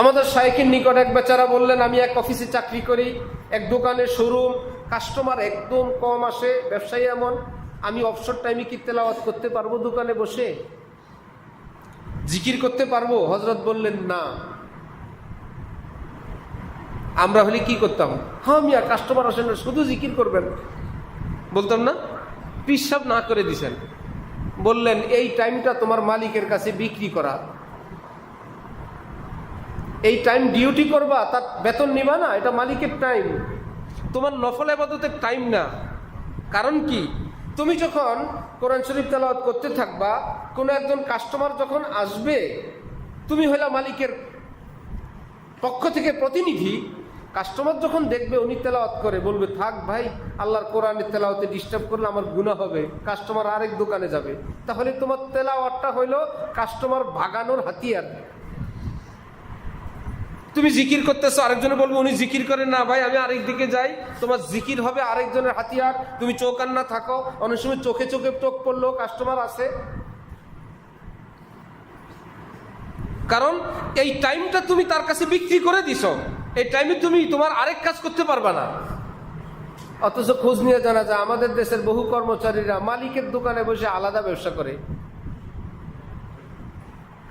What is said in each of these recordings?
আমাদের শাইকের নিকট এক বেচারা বললেন, আমি এক অফিসে চাকরি করি, এক দোকানে শোরুম কাস্টমার একদম কম আসে, ব্যবসায়ী এমন, আমি অবসর টাইমে কি তেলাওয়াত করতে পারব দোকানে বসে? জিকির করতে পারব? হজরত বললেন, না। আমরা হলে কি করতাম? হ্যাঁ মিয়া কাস্টমার আসেন শুধু জিকির করবেন। বলতাম না? পিসাব না করে দিছেন। বললেন, এই টাইমটা তোমার মালিকের কাছে বিক্রি করা। এই টাইম ডিউটি করবা, তার বেতন নিবা না, এটা মালিকের টাইম তোমার নফল আবাদতের টাইম না। কারণ কি? তুমি যখন কোরআন শরীফ তেলাওয়াত করতে থাকবা, কোনো একজন কাস্টমার যখন আসবে, তুমি হইলা মালিকের পক্ষ থেকে প্রতিনিধি। কাস্টমার যখন দেখবে, উনি তেলাওয়াত করে, বলবে, থাক ভাই, আল্লাহর কোরআনের তেলাওয়াতে ডিস্টার্ব করলে আমার গুণা হবে কাস্টমার আরেক দোকানে যাবে। তাহলে তোমার তেলাওয়াতটা হইল কাস্টমার ভাগানোর হাতিয়ার। তুমি জিকির করতেছো, আরেকজনে বলব, উনি জিকির করেন না ভাই, আমি আরেক দিকে যাই। তোমার জিকির হবে আরেকজনের হাতিয়ার। তুমি চৌকান্না থাকো অনেক সময় চোখে চোখে টোক পড়ল কাস্টমার আসে। কারণ এই টাইমটা তুমি তার কাছে বিক্রি করে দিছ। এই টাইমে তুমি তোমার আরেক কাজ করতে পারবা না। অথচ খোঁজ নিয়ে জানা যায়, আমাদের দেশের বহু কর্মচারীরা মালিকের দোকানে বসে আলাদা ব্যবসা করে।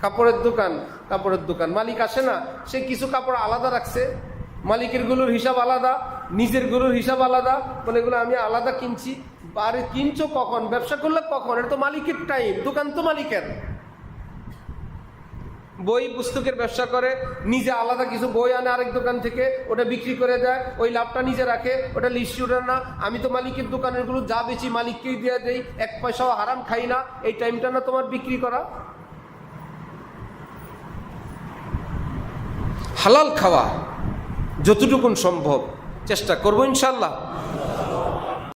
কাপড়ের দোকান কাপড়ের দোকান। মালিক আসে না, সে কিছু কাপড় আলাদা রাখছে। মালিকেরগুলোর হিসাব আলাদা, নিজেরগুলোর হিসাব আলাদা। বলে এগুলো আমি আলাদা কিনছি। আরে, কিনছো কখন? ব্যবসা করলে কখন? এটা তো মালিকের টাইম, দোকান তো মালিকের। বই পুস্তকের ব্যবসা করে, নিজে আলাদা কিছু বই আনে আরেক দোকান থেকে, ওটা বিক্রি করে দেয়, ওই লাভটা নিজে রাখে, ওটা লিস্টুডের না। আমি তো মালিকের দোকানেরগুলো যা বেচি মালিককেই দিয়ে দেই, এক পয়সাও হারাম খাই না, এই টাইমটা না তোমার বিক্রি করা? হালাল খাওয়া যতটুকুন সম্ভব চেষ্টা করব ইনশাল্লাহ